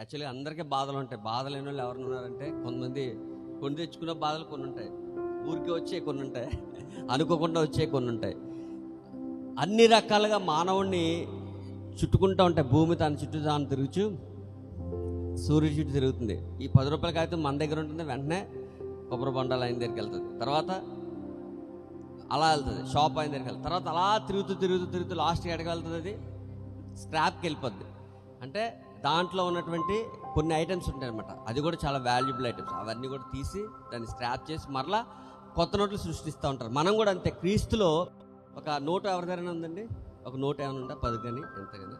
యాక్చువల్గా అందరికీ బాధలు ఉంటాయి. బాధలు లేని వాళ్ళు ఎవరు ఉన్నారంటే కొంతమంది కొన్ని తెచ్చుకున్న బాధలు కొన్ని ఉంటాయి. ఊరికే వచ్చే కొన్ని ఉంటాయి. అనుకోకుండా వచ్చే కొన్ని ఉంటాయి. అన్ని రకాలుగా మానవుణ్ణి చుట్టుకుంటూ ఉంటాయి. భూమి తన చుట్టూ తాను తిరుగుచు సూర్యుడి చుట్టూ తిరుగుతుంది. ఈ పది రూపాయల కాగితం మన దగ్గర ఉంటుంది. వెంటనే కొబ్బరి బొండాలు ఆయన దగ్గరికి వెళ్తుంది. తర్వాత అలా వెళ్తుంది. షాప్ ఆయన దగ్గరికి వెళ్తుంది. తర్వాత అలా తిరుగుతూ తిరుగుతూ తిరుగుతూ లాస్ట్కి ఎక్కడికి వెళ్తుంది అది? స్క్రాప్కి వెళ్ళిపోద్ది. అంటే దాంట్లో ఉన్నటువంటి కొన్ని ఐటమ్స్ ఉంటాయన్నమాట. అది కూడా చాలా వాల్యుబుల్ ఐటమ్స్ అవన్నీ కూడా తీసి దాన్ని స్క్రాప్ చేసి మరలా కొత్త నోట్లు సృష్టిస్తూ ఉంటారు. మనం కూడా అంతే. క్రీస్తులో ఒక నోటు ఎవరి దగ్గర ఉందండి? ఒక నోట్ ఏమైనా ఉందా? పది కానీ ఎంత కానీ?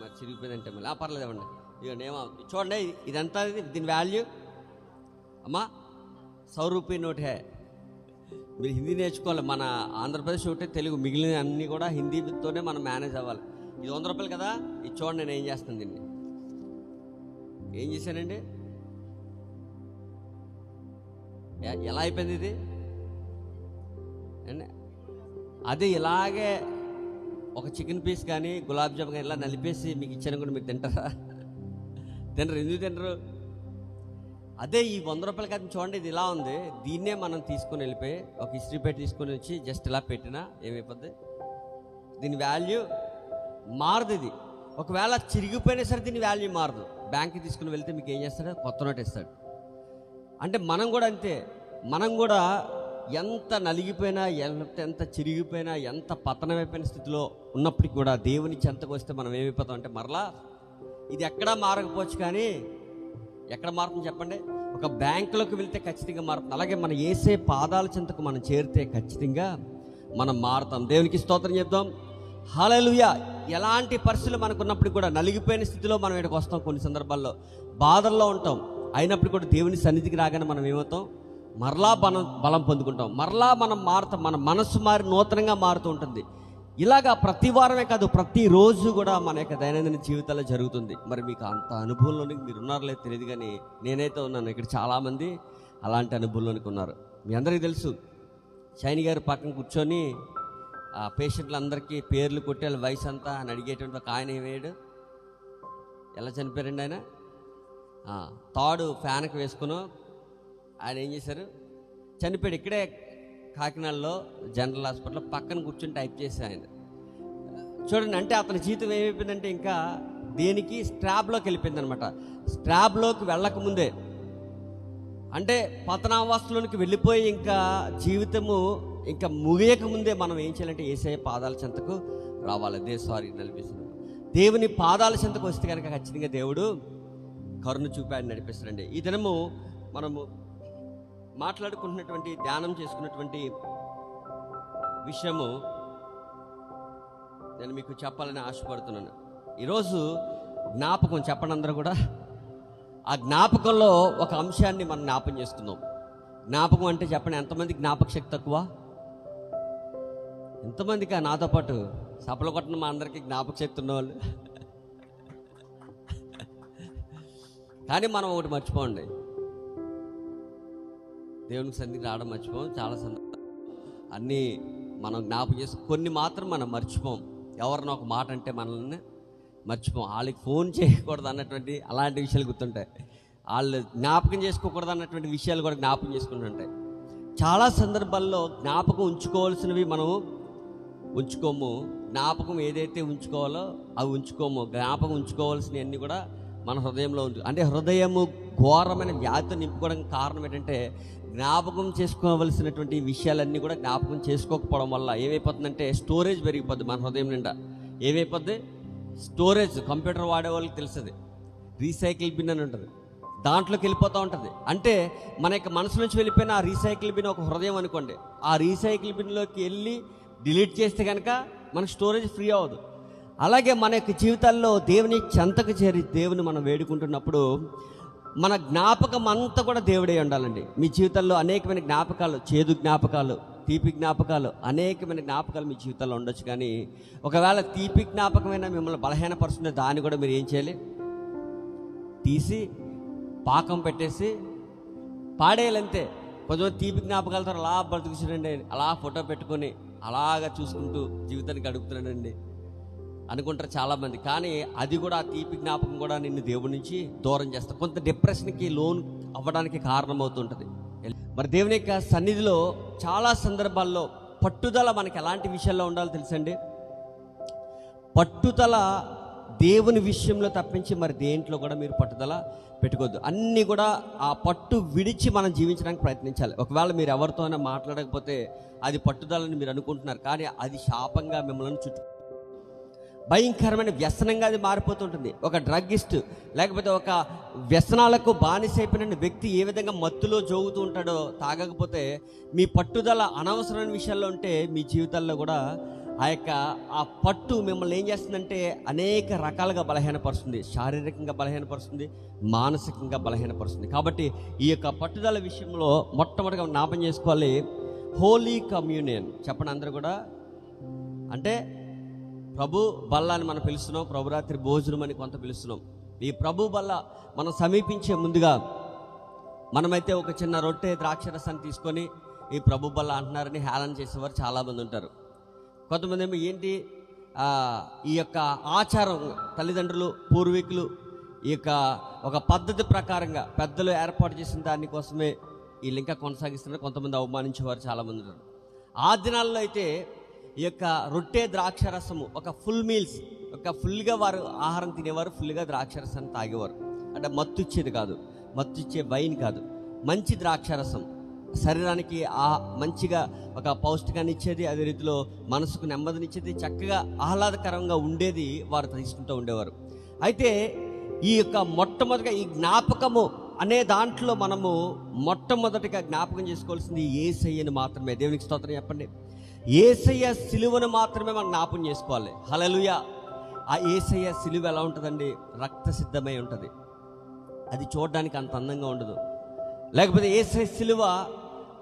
మరి- చిరిగిపోయిందంటే మళ్ళీ. ఆ పర్లేదు ఇవ్వండి ఇక నేమో చూడండి ఇదంతా దీని వాల్యూ అమ్మా సౌ రూపీ నోట్ హే. మీరు హిందీ నేర్చుకోవాలి. మన ఆంధ్రప్రదేశ్ ఒకటే తెలుగు మిగిలిన అన్నీ కూడా హిందీతోనే మనం మేనేజ్ అవ్వాలి. ఇది వంద రూపాయలు కదా? ఇది చూడండి నేను ఏం చేస్తాను దీన్ని. ఏం చేశానండి? ఎలా అయిపోయింది ఇది? అదే అది ఇలాగే ఒక చికెన్ పీస్ కానీ గులాబ్ జామ్ కానీ ఇలా నలిపేసి మీకు ఇచ్చాను కూడా మీరు తింటారా? తినరు ఎందుకు తినరు? అదే ఈ వంద రూపాయల కాదు చూడండి ఇది ఇలా ఉంది. దీన్నే మనం తీసుకొని వెళ్ళిపోయి ఒక ఇస్త్రీ పెట్టి తీసుకొని వచ్చి జస్ట్ ఇలా పెట్టినా ఏమైపోద్ది? దీని వాల్యూ మారదు ఇది ఒకవేళ చిరిగిపోయినా సరే దీని వాల్యూ మారదు. బ్యాంక్కి తీసుకుని వెళ్తే మీకు ఏం చేస్తాడు? కొత్త నోట్ ఇస్తాడు. అంటే మనం కూడా అంతే. మనం కూడా ఎంత నలిగిపోయినా ఎంత ఎంత చిరిగిపోయినా ఎంత పతనమైపోయిన స్థితిలో ఉన్నప్పటికీ కూడా దేవుని చెంతకు వస్తే మనం ఏమైపోతాం అంటే మరలా ఇది ఎక్కడా మారకపోవచ్చు కానీ ఎక్కడ మారుతుంది చెప్పండి? ఒక బ్యాంకులోకి వెళ్తే ఖచ్చితంగా మారుతుంది. అలాగే మనం వేసే పాదాల చెంతకు మనం చేరితే ఖచ్చితంగా మనం మారుతాం. దేవునికి స్తోత్రం చెప్దాం. హాలలుయా ఎలాంటి పరిస్థితులు మనకు ఉన్నప్పుడు కూడా నలిగిపోయిన స్థితిలో మనం ఇక్కడికి వస్తాం కొన్ని సందర్భాల్లో. బాధల్లో ఉంటాం. అయినప్పుడు కూడా దేవుని సన్నిధికి రాగానే మనం ఏమవుతాం? మరలా బలం బలం పొందుకుంటాం. మరలా మనం మారుతాం మన మనస్సు మారి నూతనంగా మారుతూ ఉంటుంది. ఇలాగా ప్రతి వారమే కాదు ప్రతిరోజు కూడా మన యొక్క దైనందిన జీవితాల్లో జరుగుతుంది. మరి మీకు అంత అనుభవంలోనికి మీరు ఉన్నారో లేదు తెలియదు కానీ నేనైతే ఉన్నాను. ఇక్కడ చాలామంది అలాంటి అనుభవంలోనికి ఉన్నారు. మీ అందరికీ తెలుసు షైని గారు పక్కన కూర్చొని ఆ పేషెంట్లందరికీ పేర్లు కొట్టే వయసు అంతా అని అడిగేటువంటి ఒక ఆయన ఏమేడు ఎలా చనిపోయారండి ఆయన? తాడు ఫ్యాన్కి వేసుకుని ఆయన ఏం చేశారు? చనిపోయాడు. ఇక్కడే కాకినాడలో జనరల్ హాస్పిటల్లో పక్కన కూర్చొని టైప్ చేసి ఆయన. చూడండి అంటే అతని జీతం ఏమైపోయిందంటే ఇంకా దేనికి? స్ట్రాబ్లోకి వెళ్ళిపోయింది అనమాట స్ట్రాబ్లోకి వెళ్ళకముందే. అంటే పతనావాస్తులోనికి వెళ్ళిపోయి ఇంకా జీవితము ఇంకా ముగియక ముందే మనం ఏం చేయాలంటే ఏసఐ పాదాల చెంతకు రావాలి. దే సారీ నడిపిస్తుంది దేవుని పాదాల చెంతకు వస్తే కనుక ఖచ్చితంగా దేవుడు కరుణ చూపాయని నడిపిస్తాడండి. ఈ దినము మనము మాట్లాడుకుంటున్నటువంటి ధ్యానం చేసుకున్నటువంటి విషయము నేను మీకు చెప్పాలని ఆశపడుతున్నాను. ఈరోజు జ్ఞాపకం చెప్పండి అందరూ కూడా. ఆ జ్ఞాపకంలో ఒక అంశాన్ని మనం జ్ఞాపం చేసుకుందాం. జ్ఞాపకం అంటే చెప్పండి ఎంతమంది జ్ఞాపక శక్తి తక్కువ? ఎంతమందికి నాతో పాటు సపల కొట్టిన మా అందరికీ జ్ఞాపక శక్తి ఉన్నవాళ్ళు. కానీ మనం ఒకటి మర్చిపోండి. దేవునికి సన్నిధికి రావడం మర్చిపోం. చాలా సందర్భం అన్నీ మనం జ్ఞాపకం చేసి కొన్ని మాత్రం మనం మర్చిపోం. ఎవరినో ఒక మాట అంటే మనల్ని మర్చిపోం. వాళ్ళకి ఫోన్ చేయకూడదు అన్నటువంటి అలాంటి విషయాలు గుర్తుంటాయి. వాళ్ళు జ్ఞాపకం చేసుకోకూడదు అన్నటువంటి విషయాలు కూడా జ్ఞాపకం చేసుకుంటుంటాయి. చాలా సందర్భాల్లో జ్ఞాపకం ఉంచుకోవాల్సినవి మనం ఉంచుకోము. జ్ఞాపకం ఏదైతే ఉంచుకోవాలో అవి ఉంచుకోము. జ్ఞాపకం ఉంచుకోవాల్సినవన్నీ కూడా మన హృదయంలో ఉంటుంది అంటే హృదయము ఘోరమైన వ్యాధితో నింపుకోవడానికి కారణం ఏంటంటే జ్ఞాపకం చేసుకోవలసినటువంటి విషయాలన్నీ కూడా జ్ఞాపకం చేసుకోకపోవడం వల్ల ఏమైపోతుందంటే స్టోరేజ్ పెరిగిపోద్ది మన హృదయం నిండా. ఏమైపోద్ది? స్టోరేజ్ కంప్యూటర్ వాడే వాళ్ళకి తెలుస్తుంది. రీసైకిల్ బిన్ అని ఉంటుంది. దాంట్లోకి వెళ్ళిపోతూ ఉంటుంది. అంటే మన యొక్క మనసు నుంచి వెళ్ళిపోయిన ఆ రీసైకిల్ బిన్ ఒక హృదయం అనుకోండి. ఆ రీసైకిల్ బిన్లోకి వెళ్ళి డిలీట్ చేస్తే కనుక మనకు స్టోరేజ్ ఫ్రీ అవ్వదు. అలాగే మన యొక్క జీవితాల్లో దేవుని చెంతకు చేరి దేవుని మనం వేడుకుంటున్నప్పుడు మన జ్ఞాపకం అంతా కూడా దేవుడే ఉండాలండి. మీ జీవితంలో అనేకమైన జ్ఞాపకాలు చేదు జ్ఞాపకాలు తీపి జ్ఞాపకాలు అనేకమైన జ్ఞాపకాలు మీ జీవితంలో ఉండొచ్చు కానీ ఒకవేళ తీపి జ్ఞాపకమైన మిమ్మల్ని బలహీనపరుస్తుంటే దాన్ని కూడా మీరు ఏం చేయాలి? తీసి పాకం పెట్టేసి పాడేయాలంతే. కొంచెం తీపి జ్ఞాపకాలతో అలా బ్రతుకుతాడండి అలా ఫోటో పెట్టుకొని అలాగా చూసుకుంటూ జీవితాన్ని గడుపుతున్నాడండి. అనుకుంటారు చాలామంది. కానీ అది కూడా ఆ తీపి జ్ఞాపకం కూడా నిన్ను దేవుడి నుంచి దూరం చేస్తా. కొంత డిప్రెషన్కి లోన్ అవ్వడానికి కారణమవుతుంటుంది. మరి దేవుని యొక్క సన్నిధిలో చాలా సందర్భాల్లో పట్టుదల మనకి ఎలాంటి విషయాల్లో ఉండాలో తెలుసండి? పట్టుదల దేవుని విషయంలో తప్పించి మరి దేంట్లో కూడా మీరు పట్టుదల పెట్టుకోవద్దు. అన్నీ కూడా ఆ పట్టు విడిచి మనం జీవించడానికి ప్రయత్నించాలి. ఒకవేళ మీరు ఎవరితోనే మాట్లాడకపోతే అది పట్టుదలని మీరు అనుకుంటున్నారు. కానీ అది శాపంగా మిమ్మల్ని చుట్టూ భయంకరమైన వ్యసనంగా అది మారిపోతుంటుంది. ఒక డ్రగ్గిస్ట్ లేకపోతే ఒక వ్యసనాలకు బానిసైపోయిన వ్యక్తి ఏ విధంగా మత్తులో జోగుతూ ఉంటాడో తాగకపోతే మీ పట్టుదల అనవసరమైన విషయాల్లో ఉంటే మీ జీవితాల్లో కూడా ఆ యొక్క ఆ పట్టు మిమ్మల్ని ఏం చేస్తుందంటే అనేక రకాలుగా బలహీనపరుస్తుంది. శారీరకంగా బలహీనపరుస్తుంది మానసికంగా బలహీనపరుస్తుంది. కాబట్టి ఈ యొక్క పట్టుదల విషయంలో మొట్టమొదటిగా జ్ఞాపం చేసుకోవాలి. హోలీ కమ్యూనియన్ చెప్పండి అందరూ కూడా. అంటే ప్రభు బల్ల అని మనం పిలుస్తున్నాం ప్రభురాత్రి భోజనం అని కొంత పిలుస్తున్నాం. ఈ ప్రభు బల్ల మనం సమీపించే ముందుగా మనమైతే ఒక చిన్న రొట్టె ద్రాక్షరసాన్ని తీసుకొని ఈ ప్రభు బల్ల అంటున్నారని హేళన చేసేవారు చాలామంది ఉంటారు. కొంతమంది ఏమో ఏంటి ఈ యొక్క ఆచారం తల్లిదండ్రులు పూర్వీకులు ఈ యొక్క ఒక పద్ధతి ప్రకారంగా పెద్దలు ఏర్పాటు చేసిన దానికోసమే వీళ్ళు ఇంకా కొనసాగిస్తున్నారు. కొంతమంది అవమానించేవారు చాలామంది ఉన్నారు. ఆ దినాల్లో అయితే ఈ యొక్క రొట్టె ద్రాక్షరసము ఒక ఫుల్ మీల్స్ ఒక ఫుల్గా వారు ఆహారం తినేవారు ఫుల్గా ద్రాక్షరసాన్ని తాగేవారు. అంటే మత్తు ఇచ్చేది కాదు మత్తు ఇచ్చే వైన్ కాదు మంచి ద్రాక్షరసం శరీరానికి ఆ మంచిగా ఒక పౌష్టికాన్ని ఇచ్చేది అదే రీతిలో మనసుకు నెమ్మదినిచ్చేది చక్కగా ఆహ్లాదకరంగా ఉండేది వారు తీసుకుంటూ ఉండేవారు. అయితే ఈ యొక్క మొట్టమొదటిగా ఈ జ్ఞాపకము అనే దాంట్లో మనము మొట్టమొదటిగా జ్ఞాపకం చేసుకోవాల్సింది ఏసయ్యను మాత్రమే. దేవునికి స్తోత్రం చెప్పండి. ఏసయ్య సిలువను మాత్రమే మనం జ్ఞాపకం చేసుకోవాలి. హలలుయ ఆ ఏసయ్య సిలువ ఎలా ఉంటుందండి? రక్త సిద్ధమై ఉంటుంది. అది చూడడానికి అంత అందంగా ఉండదు. లేకపోతే ఏసే సిలువ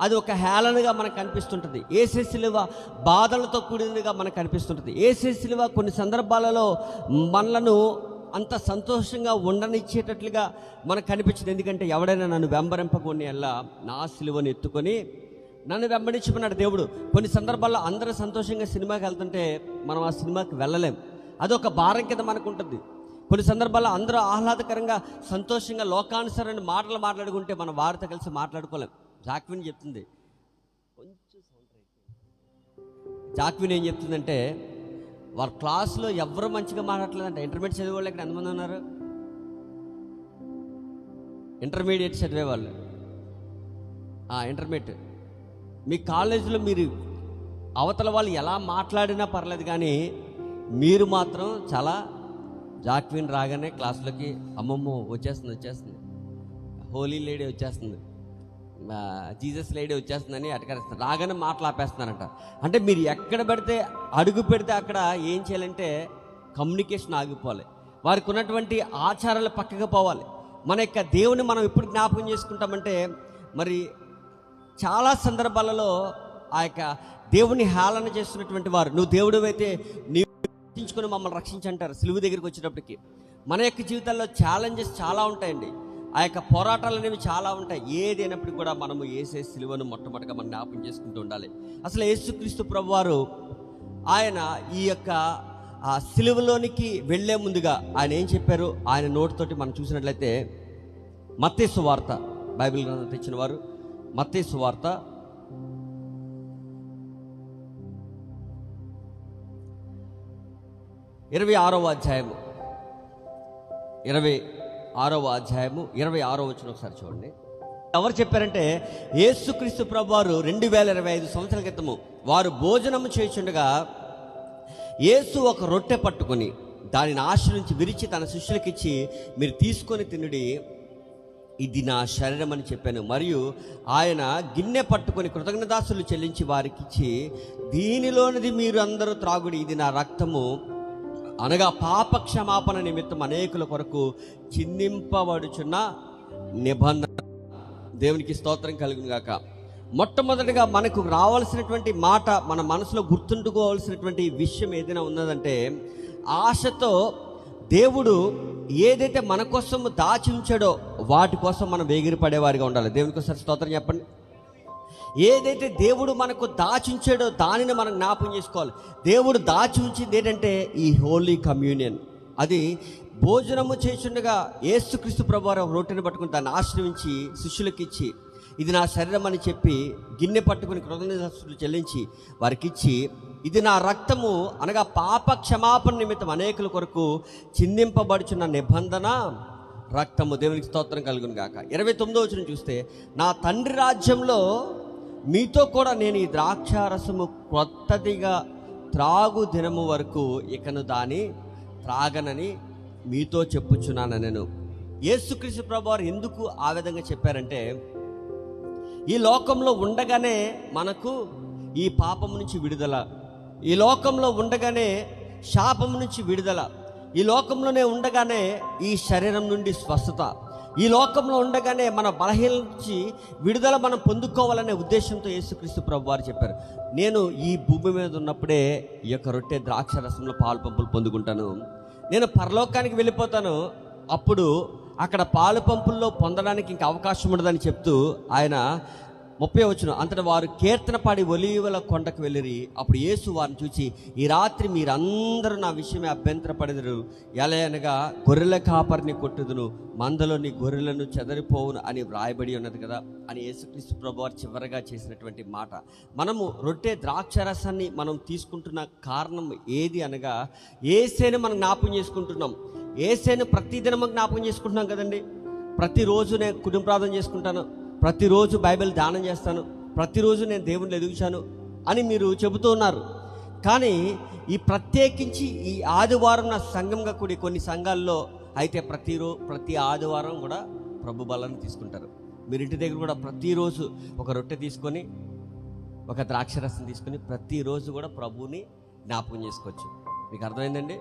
అది ఒక హేళనగా మనకు కనిపిస్తుంటుంది. ఏసే సిలువ బాధలతో కూడినదిగా మనకు కనిపిస్తుంటుంది. ఏసే సిలువ కొన్ని సందర్భాలలో మనలను అంత సంతోషంగా ఉండనిచ్చేటట్లుగా మనకు కనిపించింది. ఎందుకంటే ఎవడైనా నన్ను వెంబరింపకొని అలా నా సిలువను ఎత్తుకొని నన్ను వెంబడించమన్నాడు దేవుడు. కొన్ని సందర్భాల్లో అందరూ సంతోషంగా సినిమాకి వెళ్తుంటే మనం ఆ సినిమాకి వెళ్ళలేం. అదొక భారం కింద మనకు ఉంటుంది. కొన్ని సందర్భాల్లో అందరూ ఆహ్లాదకరంగా సంతోషంగా లోకానుసరణ మాటలు మాట్లాడుకుంటే మన వారితో కలిసి మాట్లాడుకోలేం. జాక్విన్ చెప్తుంది. కొంచెం జాక్విన్ ఏం చెప్తుందంటే వాళ్ళ క్లాస్లో ఎవరు మంచిగా మాట్లాడలేదంటే ఇంటర్మీడియట్ చదివే వాళ్ళు ఇక్కడ ఎంతమంది ఉన్నారు? ఇంటర్మీడియట్ చదివే వాళ్ళు ఇంటర్మీడియట్. మీ కాలేజీలో మీరు అవతల వాళ్ళు ఎలా మాట్లాడినా పర్లేదు కానీ మీరు మాత్రం చాలా జాక్విన్ రాగానే క్లాసులోకి అమ్మమ్మ వచ్చేస్తుంది వచ్చేస్తుంది. హోలీ లేడీ వచ్చేస్తుంది. జీసస్ లేడీ వచ్చేస్తుందని అటకరిస్తారు రాగానే మాటలు ఆపేస్తున్నారంట. అంటే మీరు ఎక్కడ పెడితే అడుగు పెడితే అక్కడ ఏం చేయాలంటే కమ్యూనికేషన్ ఆగిపోవాలి. వారికి ఉన్నటువంటి ఆచారాలు పక్కగా పోవాలి. మన యొక్క దేవుని మనం ఎప్పుడు జ్ఞాపకం చేసుకుంటామంటే మరి చాలా సందర్భాలలో ఆ యొక్క దేవుని హేళన చేస్తున్నటువంటి వారు. నువ్వు దేవుడు అయితే నీవు రక్షించుకొని మమ్మల్ని రక్షించంటారు సిలువు దగ్గరికి వచ్చేటప్పటికి. మన యొక్క జీవితాల్లో ఛాలెంజెస్ చాలా ఉంటాయండి. ఆ యొక్క పోరాటాలు అనేవి చాలా ఉంటాయి. ఏదైనప్పటికీ కూడా మనము ఏసే సిలువను మొట్టమొదటిగా మనం జ్ఞాపకం చేసుకుంటూ ఉండాలి. అసలు యేసుక్రీస్తు ప్రభు వారు ఆయన ఈ యొక్క ఆ సిలువలోనికి వెళ్ళే ముందుగా ఆయన ఏం చెప్పారు? ఆయన నోటితోటి మనం చూసినట్లయితే మత్తేసు వార్త బైబిల్ గ్రంథం తెచ్చిన వారు మత్తేసు వార్త ఇరవై ఆరవ అధ్యాయము. ఇరవై ఆరవ అధ్యాయము ఇరవై ఆరో వచ్చిన ఒకసారి చూడండి. ఎవరు చెప్పారంటే యేసుక్రీస్తు ప్రభు వారు రెండు వేల ఇరవై ఐదు సంవత్సరాల క్రితము వారు భోజనము చేయుచుండగా యేసు ఒక రొట్టె పట్టుకొని దానిని ఆశ్రయించి విరిచి తన శిష్యులకిచ్చి మీరు తీసుకొని తినుడి ఇది నా శరీరం అని చెప్పాను. మరియు ఆయన గిన్నె పట్టుకొని కృతజ్ఞదాసులు చెల్లించి వారికిచ్చి దీనిలోనిది మీరు అందరూ త్రాగుడి ఇది నా రక్తము. అనగా పాప క్షమాపణ నిమిత్తం అనేకుల కొరకు చిందింపబడుచున్న నిబంధన. దేవునికి స్తోత్రం కలుగును గాక. మొట్టమొదటిగా మనకు రావాల్సినటువంటి మాట మన మనసులో గుర్తుంటుకోవాల్సినటువంటి విషయం ఏదైనా ఉన్నదంటే ఆశతో దేవుడు ఏదైతే మన కోసం దాచి ఉంచాడో వాటి కోసం మనం వేగిరి పడేవారిగా ఉండాలి. దేవునికి ఒకసారి స్తోత్రం చెప్పండి. ఏదైతే దేవుడు మనకు దాచించాడో దానిని మనం జ్ఞాపం చేసుకోవాలి. దేవుడు దాచి ఉంచింది ఏంటంటే ఈ హోలీ కమ్యూనియన్. అది భోజనము చేస్తుండగా ఏసుక్రీస్తు ప్రభు రొట్టెని పట్టుకుని దాన్ని ఆశ్రమించి శిష్యులకిచ్చి ఇది నా శరీరం అని చెప్పి గిన్నె పట్టుకుని కృతజ్ఞతలు చెల్లించి వారికి ఇచ్చి ఇది నా రక్తము అనగా పాప క్షమాపణ నిమిత్తం అనేకుల కొరకు చిందింపబడుచున్న నిబంధన రక్తము దేవునికి స్తోత్రం కలుగును గాక ఇరవై తొమ్మిదో వచ్చిన చూస్తే నా తండ్రి రాజ్యంలో మీతో కూడా నేను ఈ ద్రాక్షారసము కొత్తదిగా త్రాగు దినము వరకు ఇకను దాని త్రాగనని మీతో చెప్పుచున్నాను నేను. యేసుక్రీస్తు ప్రభు వారు ఎందుకు ఆ విధంగా చెప్పారంటే ఈ లోకంలో ఉండగానే మనకు ఈ పాపం నుంచి విడుదల ఈ లోకంలో ఉండగానే శాపం నుంచి విడుదల ఈ లోకంలోనే ఉండగానే ఈ శరీరం నుండి స్వస్థత ఈ లోకంలో ఉండగానే మన బలహీన నుంచి విడుదల మనం పొందుకోవాలనే ఉద్దేశంతో యేసుక్రీస్తు ప్రభు వారు చెప్పారు. నేను ఈ భూమి మీద ఉన్నప్పుడే ఈ యొక్క రొట్టె ద్రాక్ష రసంలో పాలు పంపులు పొందుకుంటాను. నేను పరలోకానికి వెళ్ళిపోతాను. అప్పుడు అక్కడ పాలు పంపుల్లో పొందడానికి ఇంకా అవకాశం ఉండదని చెప్తూ ఆయన ముప్పై వచ్చిన అంతట వారు కీర్తన పాడి ఒలీవల కొండకు వెళ్ళిరి. అప్పుడు యేసు వారిని చూచి ఈ రాత్రి మీరందరూ నా విషయమే అభ్యంతరపడదురు ఎలా అనగా గొర్రెల కాపరిని కొట్టుదును. మందలోని గొర్రెలను చెదరిపోవును అని వ్రాయబడి ఉన్నది కదా అని యేసుక్రీస్తు ప్రభు వారు చివరగా చేసినటువంటి మాట. మనము రొట్టె ద్రాక్షరసాన్ని మనం తీసుకుంటున్న కారణం ఏది అనగా ఏసేని మనం జ్ఞాపకం చేసుకుంటున్నాం. ఏసేను ప్రతి దినము జ్ఞాపకం చేసుకుంటున్నాం కదండి. ప్రతిరోజు నేను కుటుంబ ప్రార్థన చేసుకుంటాను. ప్రతిరోజు బైబిల్ దానం చేస్తాను. ప్రతిరోజు నేను దేవుని ఎదుగుచాను అని మీరు చెబుతూ ఉన్నారు. కానీ ఈ ప్రత్యేకించి ఈ ఆదివారం నా సంఘంగా కూడి కొన్ని సంఘాల్లో అయితే ప్రతిరో ప్రతి ఆదివారం కూడా ప్రభు బలాన్ని తీసుకుంటారు. మీరు ఇంటి దగ్గర కూడా ప్రతిరోజు ఒక రొట్టె తీసుకొని ఒక ద్రాక్షరసం తీసుకొని ప్రతిరోజు కూడా ప్రభువుని జ్ఞాపకం చేసుకోవచ్చు. మీకు అర్థమైందండి?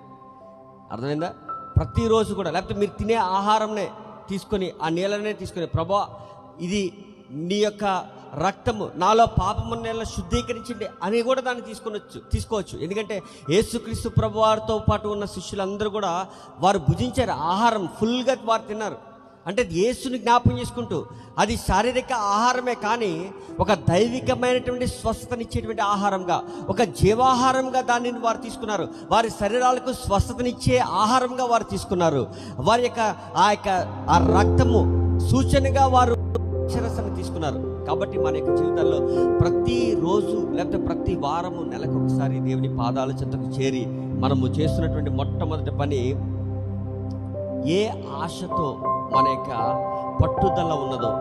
అర్థమైందా? ప్రతిరోజు కూడా లేకపోతే మీరు తినే ఆహారంనే తీసుకొని ఆ నీళ్ళనే తీసుకొని ప్రభా ఇది నీ యొక్క రక్తము. నాలో పాపము నెల శుద్ధీకరించండి అని కూడా దాన్ని తీసుకొనొచ్చు తీసుకోవచ్చు. ఎందుకంటే యేసుక్రీస్తు ప్రభు వారితో పాటు ఉన్న శిష్యులందరూ కూడా వారు భుజించారు ఆహారం ఫుల్గా వారు తిన్నారు. అంటే యేసుని జ్ఞాపం చేసుకుంటూ అది శారీరక ఆహారమే కానీ ఒక దైవికమైనటువంటి స్వస్థతనిచ్చేటువంటి ఆహారంగా ఒక జీవాహారంగా దానిని వారు తీసుకున్నారు. వారి శరీరాలకు స్వస్థతనిచ్చే ఆహారంగా వారు తీసుకున్నారు. వారి యొక్క ఆ యొక్క ఆ రక్తము సూచనగా వారు అక్షరస్సాన్ని తీసుకున్నారు. కాబట్టి మన యొక్క జీవితాల్లో ప్రతి రోజు లేకపోతే ప్రతి వారము నెలకు ఒకసారి దేవుని పాదాల చెంతకు చేరి మనము చేస్తున్నటువంటి మొట్టమొదటి పని ఏ ఆశతో మన యొక్క పట్టుదల ఉన్నదో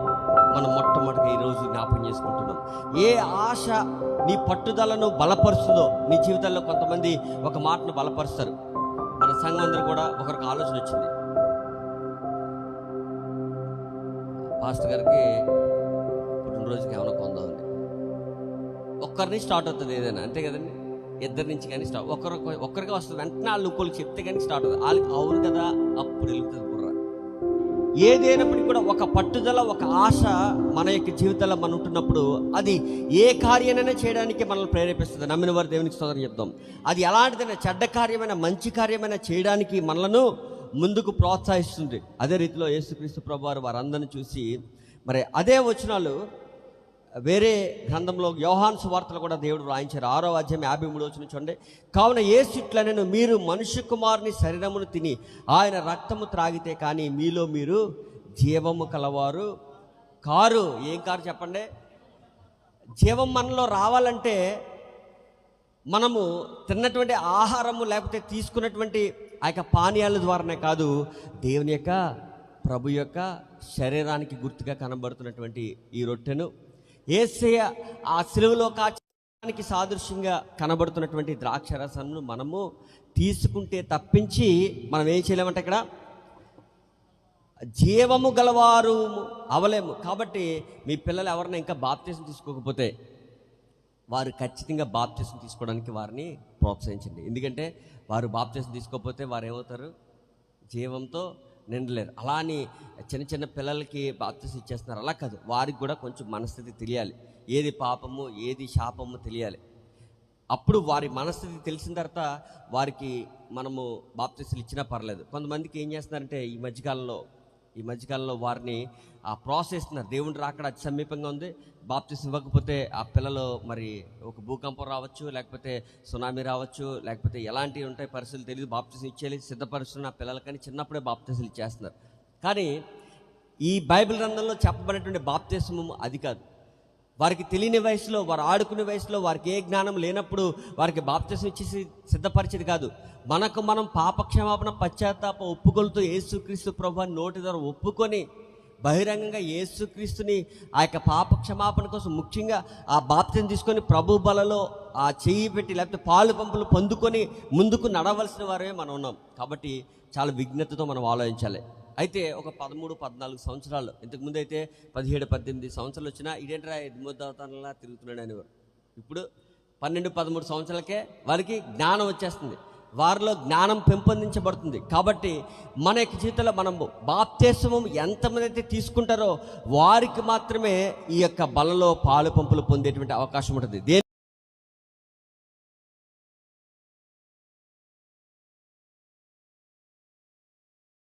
మనం మొట్టమొదటిగా ఈరోజు జ్ఞాపకం చేసుకుంటున్నాం. ఏ ఆశ నీ పట్టుదలను బలపరుస్తుందో నీ జీవితంలో కొంతమంది ఒక మాటను బలపరుస్తారు. మన సంఘం అందరూ కూడా ఒకరికి ఆలోచన వచ్చింది. పాస్టర్ గారికి పుట్టినరోజుకి ఏమైనా కొందామని. ఒక్కరిని స్టార్ట్ అవుతుంది ఏదైనా అంతే కదండి? ఇద్దరి నుంచి కానీ స్టార్ట్ ఒకరు ఒక్కరికి వస్తుంది వెంటనే వాళ్ళు ఇంకోళ్ళకి చెప్తే కానీ స్టార్ట్ అవుతుంది. వాళ్ళకి అవును కదా అప్పుడు వెళ్తుంది బుర్ర. ఏదైనప్పటికీ కూడా ఒక పట్టుదల ఒక ఆశ మన యొక్క జీవితంలో మనం ఉంటున్నప్పుడు అది ఏ కార్యానైనా చేయడానికి మనల్ని ప్రేరేపిస్తుంది. నమ్మిన వారు దేవునికి సోదరం చెప్తాం అది ఎలాంటిదైనా చెడ్డ కార్యమైన మంచి కార్యమైనా చేయడానికి మనలను ముందుకు ప్రోత్సహిస్తుంది. అదే రీతిలో యేసుక్రీస్తు ప్రభు వారు వారందరిని చూసి మరి అదే వచనాలు వేరే గ్రంథంలో యోహాన్ సువార్తలు కూడా దేవుడు రాయించారు ఆరో అధ్యాయం యాభై మూడు వచ్చిన చూడండి. కావున ఏ నేను మీరు మనుష్య కుమారుని శరీరమును తిని ఆయన రక్తము త్రాగితే కానీ మీలో మీరు జీవము కలవారు కారు. ఏం కారు చెప్పండి? జీవం మనలో రావాలంటే మనము తిన్నటువంటి ఆహారము లేకపోతే తీసుకున్నటువంటి ఆ యొక్క పానీయాల ద్వారానే కాదు దేవుని యొక్క ప్రభు యొక్క శరీరానికి గుర్తుగా కనబడుతున్నటువంటి ఈ రొట్టెను. ఏసయ ఆ సిలువలో కాచడానికి సాదృశ్యంగా కనబడుతున్నటువంటి ద్రాక్ష ద్రాక్షరసంను మనము తీసుకుంటే తప్పించి మనం ఏం చేయలేమంటే ఇక్కడ? జీవము గలవారు అవలేము. కాబట్టి మీ పిల్లలు ఎవరైనా ఇంకా బాప్తీసం తీసుకోకపోతే వారు ఖచ్చితంగా బాప్తీసం తీసుకోవడానికి వారిని ప్రోత్సహించండి. ఎందుకంటే వారు బాప్తీసం తీసుకోకపోతే వారు ఏమవుతారు? జీవంతో నిండలేరు. అలా అని చిన్న చిన్న పిల్లలకి బాప్తీసం ఇచ్చేస్తున్నారు. అలా కాదు. వారికి కూడా కొంచెం మనస్థితి తెలియాలి. ఏది పాపము ఏది శాపము తెలియాలి. అప్పుడు వారి మనస్థితి తెలిసిన తర్వాత వారికి మనము బాప్తీసులు ఇచ్చినా పర్లేదు. కొంతమందికి ఏం చేస్తున్నారంటే ఈ మధ్యకాలంలో ఈ మధ్యకాలంలో వారిని ఆ ప్రాసెస్ దేవుని రాకడ అతి సమీపంగా ఉంది. బాప్తిస్ ఇవ్వకపోతే ఆ పిల్లలు మరి ఒక భూకంపం రావచ్చు లేకపోతే సునామీ రావచ్చు లేకపోతే ఎలాంటివి ఉంటాయి పరిస్థితులు తెలియదు. బాప్తిస్ ఇచ్చేది సిద్ధపరుస్తున్న ఆ పిల్లలకని చిన్నప్పుడే బాప్తిసులు ఇచ్చేస్తున్నారు. కానీ ఈ బైబిల్ గ్రంథంలో చెప్పబడినటువంటి బాప్తిసము అది కాదు. వారికి తెలియని వయసులో వారు ఆడుకునే వయసులో వారికి ఏ జ్ఞానం లేనప్పుడు వారికి బాప్తిసం ఇచ్చేసి సిద్ధపరిచేది కాదు. మనకు మనం పాపక్షమాపణ పశ్చాత్తాప ఒప్పుకొలుతూ యేసుక్రీస్తు ప్రభు నోటి ద్వారా ఒప్పుకొని బహిరంగంగా యేసుక్రీస్తుని ఆ యొక్క పాప క్షమాపణ కోసం ముఖ్యంగా ఆ బాప్తిని తీసుకొని ప్రభు బలలో ఆ చెయ్యి పెట్టి లేకపోతే పాలు పంపులు పొందుకొని ముందుకు నడవలసిన వారే మనం ఉన్నాం. కాబట్టి చాలా విజ్ఞతతో మనం ఆలోచించాలి. అయితే ఒక పదమూడు పద్నాలుగు సంవత్సరాలు. ఇంతకుముందు అయితే పదిహేడు పద్దెనిమిది సంవత్సరాలు వచ్చినా ఇదేంట్రా ఎద్దుముద్దవతానంలా తిరుగుతున్నాడు అనేవారు. ఇప్పుడు పన్నెండు పదమూడు సంవత్సరాలకే వారికి జ్ఞానం వచ్చేస్తుంది. వారిలో జ్ఞానం పెంపొందించబడుతుంది. కాబట్టి మన యొక్క జీవితంలో మనం బాప్తేశమం ఎంతమంది అయితే తీసుకుంటారో వారికి మాత్రమే ఈ యొక్క బలలో పాలు పంపులు పొందేటువంటి అవకాశం ఉంటుంది. దేని